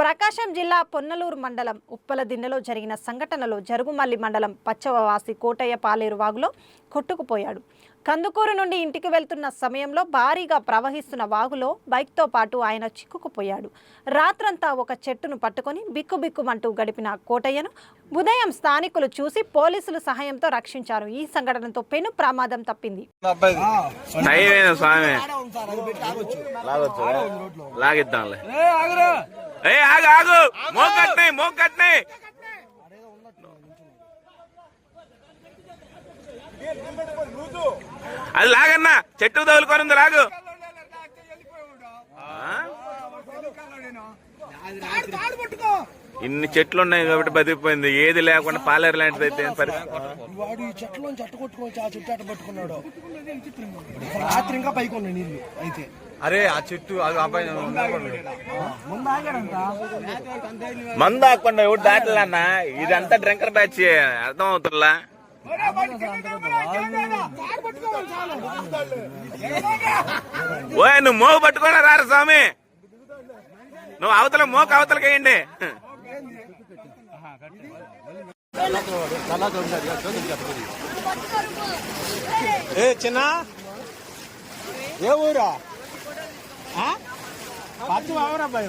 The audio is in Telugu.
ప్రకాశం జిల్లా పొన్నలూరు మండలం ఉప్పలదిన్నెలో జరిగిన సంఘటనలో జరుగుమల్లి మండలం పచ్చవవాసి కోటయ్య పాలేరు వాగులో కొట్టుకుపోయాడు. కందుకూరు నుండి ఇంటికి వెళ్తున్న సమయంలో భారీగా ప్రవహిస్తున్న వాగులో బైక్తో పాటు ఆయన చిక్కుకుపోయాడు. రాత్రంతా ఒక చెట్టును పట్టుకొని బిక్కుబిక్కుమంటూ గడిపిన కోటయ్యను ఉదయం స్థానికులు చూసి పోలీసుల సహాయంతో రక్షించారు. ఈ సంఘటనతో పెను ప్రమాదం తప్పింది. లాగిద్దాంలే. ఏ ఆగు ఆగు. మోకట్నాయి మోకట్నాయి అది లాగన్నా చెట్టు తగులుకొని లాగు? ఇన్ని చెట్లు ఉన్నాయి కాబట్టి బతికిపోయింది. ఏది లేకుండా పాలేరు లాంటిది అయితే వాడు ఈ చెట్లోంచి అట్ట కొట్టుకొని ఆ చెట్టు అట్ట పట్టుకున్నాడు. రాత్రి ఇంకా పైకి ఉన్నాయి నీళ్ళు అయితే. అరే ఆ చెట్టు అది అబ్బాయి ముందు ఆకుండా ఎవడు దాటలన్నా ఇదంతా డ్రింకర్ బ్యాచ్ అర్థం అవుతుందిలా ఓయ్ నువ్వు మోగు పట్టుకోనా రారు స్వామి. నువ్వు అవతల మోక అవతలకి వేయండి. ఏ చిన్న? ఏ ఊరా? పచ్చి బావరా అబ్బాయి